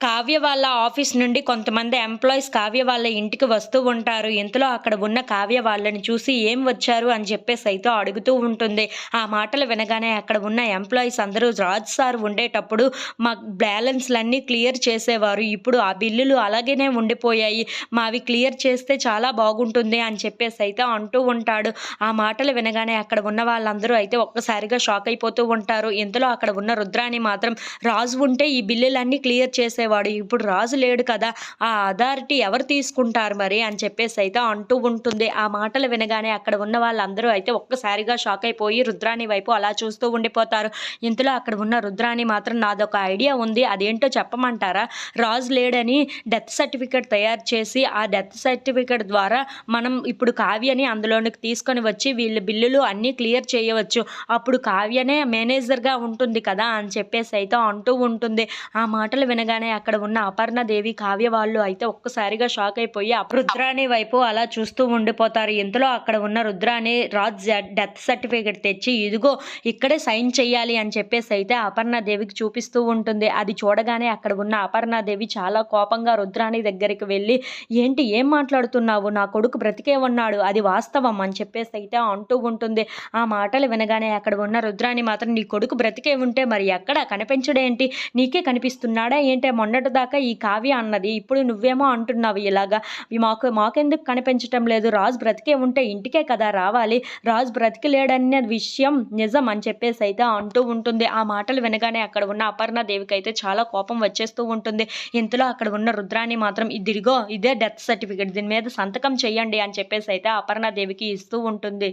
కావ్య వాళ్ళ ఆఫీస్ నుండి కొంతమంది ఎంప్లాయీస్ కావ్య వాళ్ళ ఇంటికి వస్తూ ఉంటారు. ఇంతలో అక్కడ ఉన్న కావ్య వాళ్ళని చూసి ఏం వచ్చారు అని చెప్పేసి అయితే అడుగుతూ ఉంటుంది. ఆ మాటలు వినగానే అక్కడ ఉన్న ఎంప్లాయీస్ అందరూ రాజ్ సార్ ఉండేటప్పుడు మా బ్యాలెన్స్లన్నీ క్లియర్ చేసేవారు. ఇప్పుడు ఆ బిల్లులు అలాగనే ఉండిపోయాయి. మావి క్లియర్ చేస్తే చాలా బాగుంటుంది అని చెప్పేసి అయితే అంటూ ఉంటాడు. ఆ మాటలు వినగానే అక్కడ ఉన్న వాళ్ళందరూ అయితే ఒక్కసారిగా షాక్ అయిపోతూ ఉంటారు. ఇంతలో అక్కడ ఉన్న రుద్రాని మాత్రం రాజు ఉంటే ఈ బిల్లులన్నీ క్లియర్ చేసే చేసేవాడు ఇప్పుడు రాజు లేడు కదా ఆ అథారిటీ ఎవరు తీసుకుంటారు మరి? అని చెప్పేసి అయితే అంటూ ఉంటుంది. ఆ మాటలు వినగానే అక్కడ ఉన్న వాళ్ళందరూ అయితే ఒక్కసారిగా షాక్ అయిపోయి రుద్రాణి వైపు అలా చూస్తూ ఉండిపోతారు. ఇంతలో అక్కడ ఉన్న రుద్రాణి మాత్రం నాదొక ఐడియా ఉంది అదేంటో చెప్పమంటారా? రాజు లేడని డెత్ సర్టిఫికేట్ తయారు చేసి ఆ డెత్ సర్టిఫికేట్ ద్వారా మనం ఇప్పుడు కావ్యని అందులోనికి తీసుకొని వచ్చి వీళ్ళ బిల్లులు అన్నీ క్లియర్ చేయవచ్చు. అప్పుడు కావ్యనే మేనేజర్గా ఉంటుంది కదా అని చెప్పేసి అయితే అంటూ ఉంటుంది. ఆ మాటలు వినగానే అక్కడ ఉన్న అపర్ణదేవి కావ్య వాళ్ళు అయితే ఒక్కసారిగా షాక్ అయిపోయి ఆ రుద్రాణి వైపు అలా చూస్తూ ఉండిపోతారు. ఇంతలో అక్కడ ఉన్న రుద్రాణి రాజ్ డెత్ సర్టిఫికేట్ తెచ్చి ఇదిగో ఇక్కడే సైన్ చేయాలి అని చెప్పేసి అయితే అపర్ణదేవికి చూపిస్తూ ఉంటుంది. అది చూడగానే అక్కడ ఉన్న అపర్ణాదేవి చాలా కోపంగా రుద్రాణి దగ్గరికి వెళ్ళి ఏంటి ఏం మాట్లాడుతున్నావు? నా కొడుకు బ్రతికే ఉన్నాడు. అది వాస్తవం అని చెప్పేసి అయితే అంటూ ఉంటుంది. ఆ మాటలు వినగానే అక్కడ ఉన్న రుద్రాణి మాత్రం నీ కొడుకు బ్రతికే ఉంటే మరి ఎక్కడ కనిపించడేంటి? నీకే కనిపిస్తున్నాడా? ఏంటే మొన్నటి దాకా ఈ కావ్య అన్నది. ఇప్పుడు నువ్వేమో అంటున్నావు ఇలాగా మాకు మాకెందుకు కనిపించటం లేదు? రాజు బ్రతికే ఉంటే ఇంటికే కదా రావాలి. రాజు బ్రతికి లేడనే విషయం నిజం అని చెప్పేసి అయితే అంటూ ఉంటుంది. ఆ మాటలు వినగానే అక్కడ ఉన్న అపర్ణ దేవికి అయితే చాలా కోపం వచ్చేస్తూ ఉంటుంది. ఇంతలో అక్కడ ఉన్న రుద్రాణి మాత్రం ఇదిగో ఇదే డెత్ సర్టిఫికేట్ దీని మీద సంతకం చేయండి అని చెప్పేసి అయితే అపర్ణ దేవికి ఇస్తూ ఉంటుంది.